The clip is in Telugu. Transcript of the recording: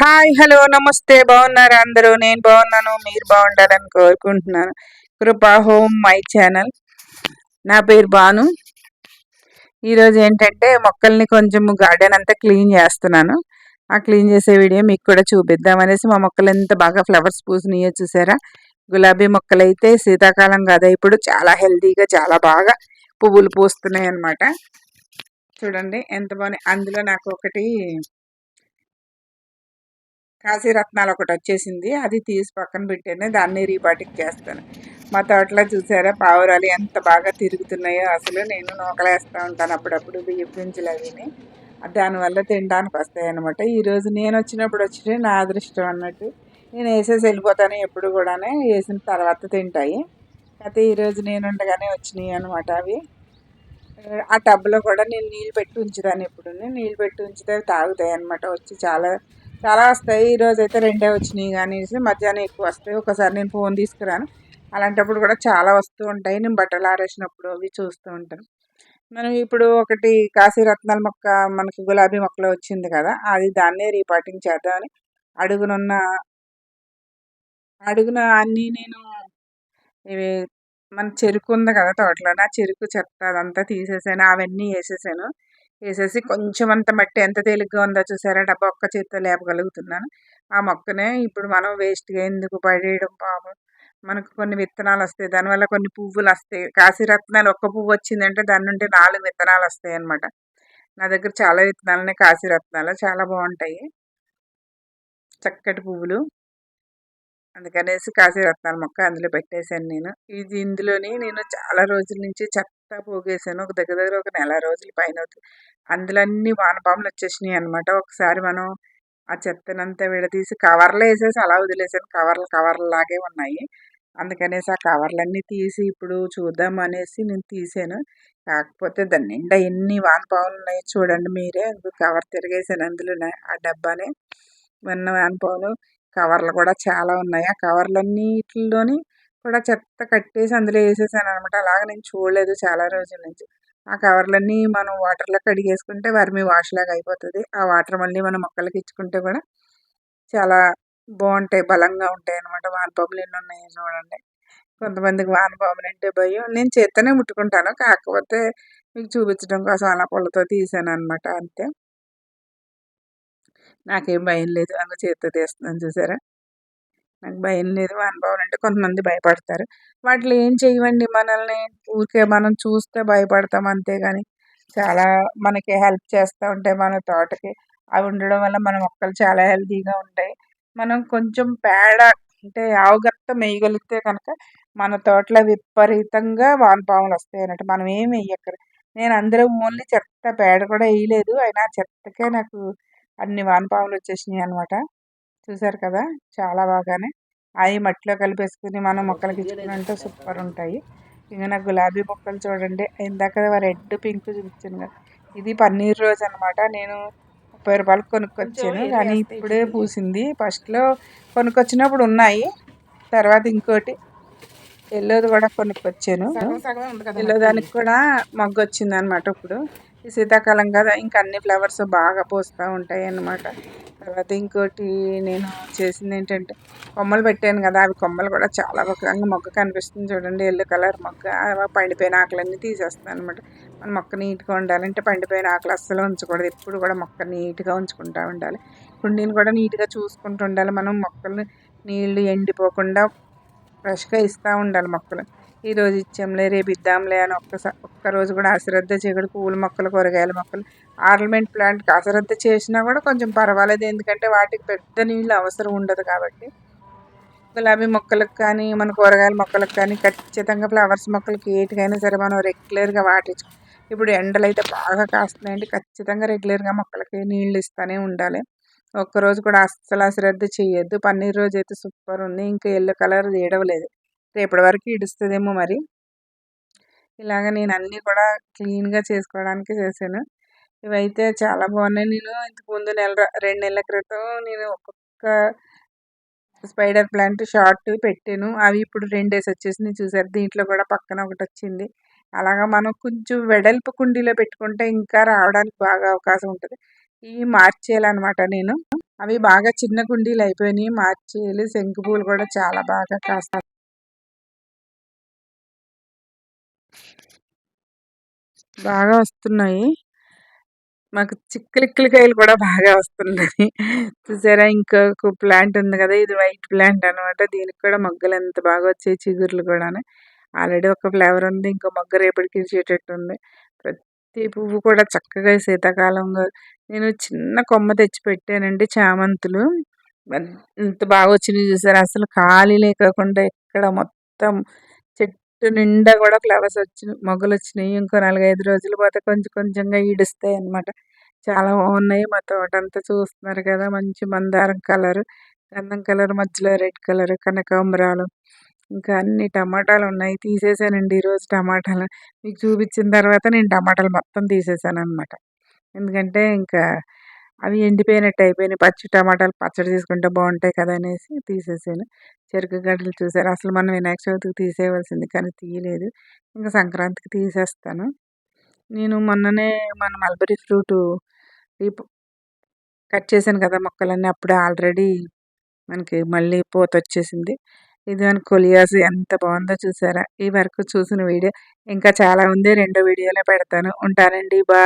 హాయ్ హలో నమస్తే. బాగున్నారా అందరూ? నేను బాగున్నాను మీరు బాగుండాలని కోరుకుంటున్నాను. కృపా హోమ్ మై ఛానల్. నా పేరు బాను ఈరోజు ఏంటంటే మొక్కల్ని కొంచెం గార్డెన్ అంతా క్లీన్ చేస్తున్నాను. ఆ క్లీన్ చేసే వీడియో మీకు కూడా చూపిద్దాం అనేసి మా మొక్కలు ఎంత బాగా ఫ్లవర్స్ పూసినాయో చూసారా? గులాబీ మొక్కలు అయితే శీతాకాలం కదా ఇప్పుడు చాలా హెల్తీగా చాలా బాగా పువ్వులు పూస్తున్నాయి అన్నమాట చూడండి ఎంత బాగున్నాయి. అందులో నాకు ఒకటి కాశీరత్నాలు ఒకటి వచ్చేసింది. అది తీసి పక్కన పెట్టాను దాన్ని రీపాటిక్ చేస్తాను. మా తోటలో చూసారా పావురాలు ఎంత బాగా తిరుగుతున్నాయో. అసలు నేను నూకలేస్తూ ఉంటాను అప్పుడప్పుడు బియ్యం గింజలు అవిని. దానివల్ల తినడానికి వస్తాయన్నమాట. ఈరోజు నేను వచ్చినప్పుడు వచ్చి నా అదృష్టం అన్నట్టు. నేను వేసేసి వెళ్ళిపోతాను ఎప్పుడు కూడా వేసిన తర్వాత తింటాయి. అయితే ఈరోజు నేను ఉండగానే వచ్చినాయి అనమాట అవి. ఆ టబ్లో కూడా నేను నీళ్ళు పెట్టి ఉంచుతాను ఎప్పుడు. నీళ్ళు పెట్టి ఉంచితే తాగుతాయి అనమాట వచ్చి చాలా చాలా వస్తాయి. ఈరోజు అయితే రెండే వచ్చినాయి కానీ మధ్యాహ్నం ఎక్కువ వస్తాయి. ఒకసారి నేను ఫోన్ తీసుకురాను. అలాంటప్పుడు కూడా చాలా వస్తూ ఉంటాయి. నేను బట్టలు ఆరేసినప్పుడు అవి చూస్తూ ఉంటాను. మనం ఇప్పుడు ఒకటి కాశీరత్నాల మొక్క మనకి గులాబీ మొక్కలో వచ్చింది కదా అది దాన్నే రీపాటింగ్ చేద్దామని అడుగునున్న అడుగున అన్నీ నేను ఇవి మన చెరుకు ఉంది కదా తోటలో నా చెరుకు చెత్త అదంతా తీసేసాను. అవన్నీ వేసేసాను. వేసేసి కొంచెం అంత మట్టి ఎంత తేలిగ్గా ఉందో చూసారా? డబ్బా ఒక్క చేతితో లేపగలుగుతున్నాను. ఆ మొక్కనే ఇప్పుడు మనం వేస్ట్గా ఎందుకు పడేయడం పాపం? మనకు కొన్ని విత్తనాలు వస్తాయి. దానివల్ల కొన్ని పువ్వులు వస్తాయి. కాశీరత్నాలు ఒక్క పువ్వు వచ్చిందంటే దాని నుండి నాలుగు విత్తనాలు వస్తాయి అనమాట నా దగ్గర చాలా విత్తనాలు ఉన్నాయి కాశీరత్నాలు చాలా బాగుంటాయి. చక్కటి పువ్వులు. అందుకనేసి కాశీరత్నాల మొక్క అందులో పెట్టేశాను నేను. ఇది ఇందులోని నేను చాలా రోజుల నుంచి చెత్త పోగేసాను ఒక దగ్గర దగ్గర ఒక నెల రోజుల పైన అవుతుంది అందులో అన్ని వానపాములు వచ్చేసినాయి అనమాట ఒకసారి మనం ఆ చెత్తనంతా విడదీసి కవర్లు వేసేసి అలా వదిలేసాను. కవర్లు కవర్లు లాగే ఉన్నాయి. అందుకనేసి ఆ కవర్లన్నీ తీసి ఇప్పుడు చూద్దాం అనేసి నేను తీసాను. కాకపోతే దాని నిండా ఎన్ని వానపాములు ఉన్నాయి చూడండి మీరే. కవర్ తిరిగేసాను అందులో ఆ డబ్బానే. ఉన్న వానపాములు కవర్లు కూడా చాలా ఉన్నాయి. ఆ కవర్లన్నిటిలోని కూడా చెత్త కట్టేసి అందులో వేసేసాను అనమాట అలాగ నేను చూడలేదు చాలా రోజుల నుంచి. ఆ కవర్లన్నీ మనం వాటర్లో కడిగేసుకుంటే వర్మి వాష్ లాగా అయిపోతుంది. ఆ వాటర్ మళ్ళీ మనం మొక్కలకి ఇచ్చుకుంటే కూడా చాలా బాగుంటాయి. బలంగా ఉంటాయి అనమాట వానపాములు ఎన్ని ఉన్నాయి చూడండి. కొంతమందికి వానపాములు అంటే భయం. నేను చేత్తనే ముట్టుకుంటాను. కాకపోతే మీకు చూపించడం కోసం అలా పొలతో తీసాను అనమాట అంతే. నాకేం భయం లేదు. అందులో చేత్తో తీస్తున్నాను చూసారా? నాకు భయం లేదు. అనుభవం అంటే కొంతమంది భయపడతారు. వాటిలో ఏం చేయవండి మనల్ని? ఊరికే మనం చూస్తే భయపడతాం అంతేగాని చాలా మనకి హెల్ప్ చేస్తూ ఉంటాయి మన తోటకి. అవి ఉండడం వల్ల మన మొక్కలు చాలా హెల్తీగా ఉంటాయి. మనం కొంచెం పేడ అంటే ఆవుగత్త వేయగలిగితే కనుక మన తోటలో విపరీతంగా వానపాములు వస్తాయి అన్నట్టు. మనం ఏమి వేయక్కడ నేను అందరూ ఓన్లీ చెత్త పేడ కూడా వేయలేదు అయినా చెత్తకే నాకు అన్ని వానపాములు వచ్చేసినాయి అనమాట చూసారు కదా? చాలా బాగానే. అవి మట్టిలో కలిపేసుకుని మనం మొక్కలకి ఇచ్చుకున్నంటే సూపర్ ఉంటాయి. ఇంకా నాకు గులాబీ మొక్కలు చూడండి. ఇందాక రెడ్ పింక్ చూపించాను కదా? ఇది పన్నీర్ రోజు అనమాట నేను ముప్పై రూపాయలు కొనుక్కొచ్చాను. కానీ ఇప్పుడే పూసింది. ఫస్ట్లో కొనుక్కొచ్చినప్పుడు ఉన్నాయి. తర్వాత ఇంకోటి ఎల్లోది కూడా కొనుక్కొచ్చాను. ఎల్లో దానికి కూడా మొగ్గు వచ్చింది అనమాట ఇప్పుడు. ఈ శీతాకాలం కదా ఇంకా అన్ని ఫ్లవర్స్ బాగా పూస్తూ ఉంటాయి అన్నమాట. తర్వాత ఇంకోటి నేను చేసింది ఏంటంటే కొమ్మలు పెట్టాను కదా అవి కొమ్మలు కూడా చాలా రకంగా మొక్క కనిపిస్తుంది చూడండి ఎల్లో కలర్ మొక్క పండిపోయిన ఆకులన్నీ తీసేస్తాను అనమాట మన మొక్క నీట్గా ఉండాలంటే పండిపోయిన ఆకులు అస్సలు ఉంచకూడదు. ఎప్పుడు కూడా మొక్క నీట్గా ఉంచుకుంటూ ఉండాలి. కుండీని కూడా నీట్గా చూసుకుంటూ ఉండాలి. మనం మొక్కలు నీళ్ళు ఎండిపోకుండా ఫ్రెష్గా ఇస్తూ ఉండాలి మొక్కలు. ఈరోజు ఇచ్చాంలే రేపు ఇద్దాంలే అని ఒక్కసారి ఒక్కరోజు కూడా అశ్రద్ధ చేయకూడదు పూల మొక్కలు కూరగాయల మొక్కలు ఆర్నమెంట్ ప్లాంట్కి అశ్రద్ధ చేసినా కూడా కొంచెం పర్వాలేదు. ఎందుకంటే వాటికి పెద్ద నీళ్ళు అవసరం ఉండదు కాబట్టి. గులాబీ మొక్కలకు కానీ మన కూరగాయల మొక్కలకు కానీ ఖచ్చితంగా ఫ్లవర్స్ మొక్కలకి ఏటికైనా సరే మనం రెగ్యులర్గా వాటించు ఇప్పుడు ఎండలు అయితే బాగా కాస్తున్నాయండి. ఖచ్చితంగా రెగ్యులర్గా మొక్కలకి నీళ్ళు ఇస్తూనే ఉండాలి. ఒక్కరోజు కూడా అస్సలు అశ్రద్ధ చేయొద్దు. పన్నీర్ రోజు అయితే సూపర్ ఉంది. ఇంకా ఎల్లో కలర్ తీయడలేదు రేపటి వరకు ఇడుస్తుందేమో మరి. ఇలాగ నేను అన్నీ కూడా క్లీన్గా చేసుకోవడానికి చేశాను. ఇవైతే చాలా బాగున్నాయి. నేను ఇంతకుముందు నెల రెండు నెలల క్రితం నేను ఒక్కొక్క స్పైడర్ ప్లాంట్ షార్ట్ పెట్టాను. అవి ఇప్పుడు రెండేసి వచ్చేసింది చూసారు? దీంట్లో కూడా పక్కన ఒకటి వచ్చింది. అలాగా మనం కొంచెం వెడల్పు కుండీలో పెట్టుకుంటే ఇంకా రావడానికి బాగా అవకాశం ఉంటుంది. ఇవి మార్చేయాలన్నమాట నేను. అవి బాగా చిన్న కుండీలు అయిపోయినాయి. మార్చేయాలి. శంకు పూలు కూడా చాలా బాగా కాస్తాయి. బాగా వస్తున్నాయి. మాకు చిక్కలిక్కలకాయలు కూడా బాగా వస్తున్నాయి. చూసారా? ఇంకొక ప్లాంట్ ఉంది కదా? ఇది వైట్ ప్లాంట్ అనమాట దీనికి కూడా మొగ్గలు ఎంత బాగా వచ్చాయి చిగుర్లు కూడా ఆల్రెడీ ఒక ఫ్లేవర్ ఉంది. ఇంకో మొగ్గ రేపటికి ఇచ్చేటట్టు ఉంది ప్రతి పువ్వు కూడా చక్కగా శీతాకాలంలో నేను చిన్న కొమ్మ తెచ్చి పెట్టానండి చామంతులు ఎంత బాగా వచ్చినాయి చూసారు? అసలు ఖాళీ లేకుండా ఇక్కడ మొత్తం చెట్టు నిండా కూడా ఫ్లవర్స్ వచ్చినాయి మొగ్గలు వచ్చినాయి. ఇంకో నాలుగైదు రోజులు పోతే కొంచెం కొంచెంగా ఈడుస్తాయి అనమాట చాలా బాగున్నాయి మా తోట అంతా చూస్తున్నారు కదా మంచి మందారం కలర్. గంధం కలర్ మధ్యలో రెడ్ కలర్ కనకాంబరాలు. ఇంకా అన్ని టమాటాలు ఉన్నాయి. తీసేసానండి ఈరోజు టమాటాలు. మీకు చూపించిన తర్వాత నేను టమాటాలు మొత్తం తీసేసాను అనమాట ఎందుకంటే ఇంకా అవి ఎండిపోయినట్టు అయిపోయినాయి. పచ్చి టమాటాలు పచ్చడి తీసుకుంటే బాగుంటాయి కదా అనేసి తీసేసాను. చెరుకు గడ్డలు చూసారు. అసలు మనం వినాయక చవితికి తీసేయవలసింది కానీ తీయలేదు. ఇంకా సంక్రాంతికి తీసేస్తాను. నేను మొన్ననే మన మల్బరీ ఫ్రూట్ కట్ చేశాను కదా మొక్కలన్నీ. అప్పుడే ఆల్రెడీ మనకి మళ్ళీ పూత వచ్చేసింది. ఇది మన కొలియాస్ ఎంత బాగుందో చూసారా? ఈ వరకు చూసిన వీడియో. ఇంకా చాలా ఉంది. రెండో వీడియోలో పెడతాను. ఉంటానండి. బా